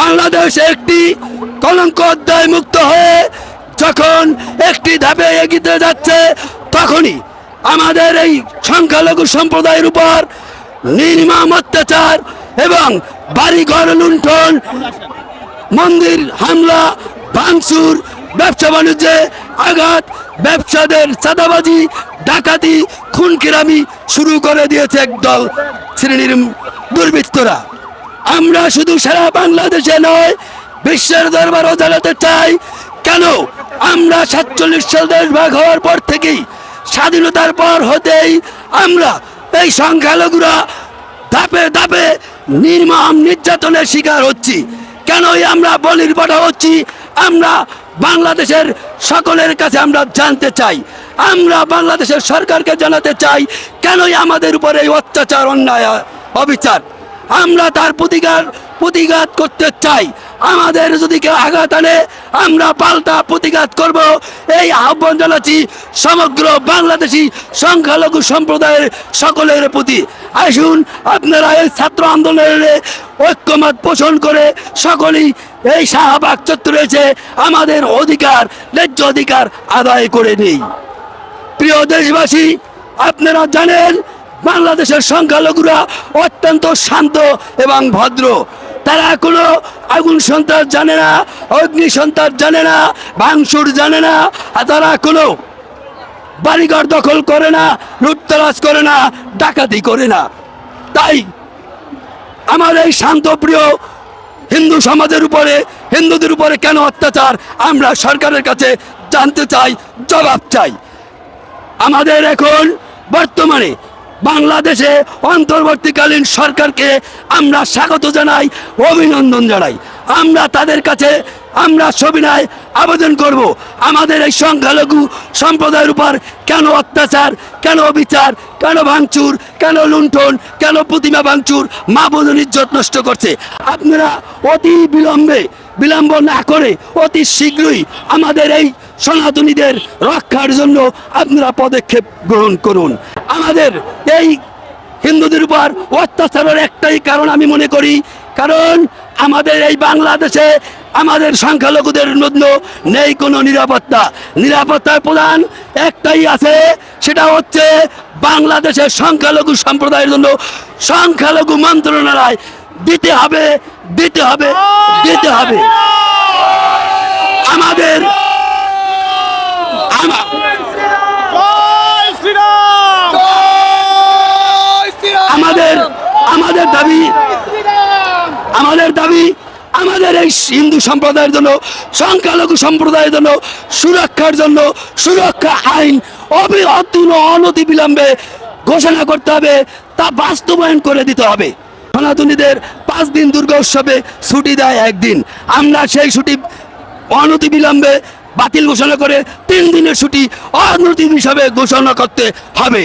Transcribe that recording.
বাংলাদেশ একটি কলঙ্ক অধ্যায় মুক্ত হয়ে যখন একটি ধাপে এগিয়ে যাচ্ছে, তখনই আমাদের এই সংখ্যালঘু সম্প্রদায়ের উপর নির্মম অত্যাচার এবং বাড়িঘর লুণ্ঠন, মন্দির হামলা, ভাঙচুর, ব্যবসা বাণিজ্যে আঘাত, ব্যবসাদের চাঁদাবাজি, ডাকাতি, খুনকিরামি শুরু করে দিয়েছে একদল শ্রেণির দুর্বৃত্তরা। আমরা শুধু সারা বাংলাদেশে নয়, বিশ্বের দরবারও জানাতে চাই, কেন? আমরা সাতচল্লিশ সাল দেশ ভাগ হওয়ার পর থেকেই, স্বাধীনতার পর হতেই আমরা এই সংখ্যালঘুরা ধাপে ধাপে নির্মম নির্যাতনের শিকার হচ্ছি। কেনই আমরা বলির পাঠা হচ্ছি? আমরা বাংলাদেশের সকলের কাছে আমরা জানতে চাই। আমরা বাংলাদেশের সরকারকে জানাতে চাই, কেনই আমাদের উপরে এই অত্যাচার, অন্যায়, অবিচার? আমরা তার প্রতিকার, প্রতিঘাত করতে চাই। আমাদের যদি কেউ আঘাত আনে, আমরা পাল্টা প্রতিঘাত করব। এই আহ্বান জানাচ্ছি সমগ্র বাংলাদেশি সংখ্যালঘু সম্প্রদায়ের সকলের প্রতি। আসুন, আপনারা এই ছাত্র আন্দোলনের ঐক্যমত পোষণ করে সকলেই এই শাহবাগ চত্বরে এসে আমাদের অধিকার, ন্যায্য অধিকার আদায় করে নেই। প্রিয় দেশবাসী, আপনারা জানেন বাংলাদেশের সংখ্যালঘুরা অত্যন্ত শান্ত এবং ভদ্র। তারা কোনো আগুন সন্ত্রাস জানে না, অগ্নি সন্ত্রাস জানে না, ভাঙচুর জানে না, আর তারা কোনো বাড়িঘর দখল করে না, লুটতরাজ করে না, ডাকাতি করে না। তাই আমার এই শান্তপ্রিয় হিন্দু সমাজের উপরে, হিন্দুদের উপরে কেন অত্যাচার? আমরা সরকারের কাছে জানতে চাই, জবাব চাই। আমাদের এখন বর্তমানে বাংলাদেশে অন্তর্বর্তীকালীন সরকারকে আমরা স্বাগত জানাই, অভিনন্দন জানাই। আমরা তাদের কাছে, আমরা সবিনয় আবেদন করব। আমাদের এই সংখ্যালঘু সম্প্রদায়ের উপর কেন অত্যাচার, কেন বিচার কেন ভাঙচুর, কেন লুণ্ঠন, কেন প্রতিমা ভাঙচুর, মা বোনের ইজ্জত নষ্ট করছে? আপনারা অতি বিলম্বে, বিলম্ব না করে অতি শীঘ্রই আমাদের এই সনাতনীদের রক্ষার জন্য আপনারা পদক্ষেপ গ্রহণ করুন। আমাদের এই হিন্দুদের উপর অত্যাচারের একটাই কারণ আমি মনে করি, কারণ আমাদের এই বাংলাদেশে আমাদের সংখ্যালঘুদের জন্য নেই কোনো নিরাপত্তা। নিরাপত্তার প্রধান একটাই আছে, সেটা হচ্ছে বাংলাদেশের সংখ্যালঘু সম্প্রদায়ের জন্য সংখ্যালঘু মন্ত্রণালয় দিতে হবে দিতে হবে দিতে হবে। আমাদের আমাদের আমাদের দাবি আমাদের দাবি আমাদের এই হিন্দু সম্প্রদায়ের জন্য সংখ্যালঘু সম্প্রদায়ের জন্য সুরক্ষার জন্য সুরক্ষা আইন অতূল অনতি বিলম্বে ঘোষণা করতে হবে তা বাস্তবায়ন করে দিতে হবে। সনাতনীদের পাঁচ দিন দুর্গা উৎসবে ছুটি দেয় একদিন। আমরা সেই ছুটি অনতি বিলম্বে বাতিল ঘোষণা করে তিন দিনের ছুটি অনতি হিসাবে ঘোষণা করতে হবে।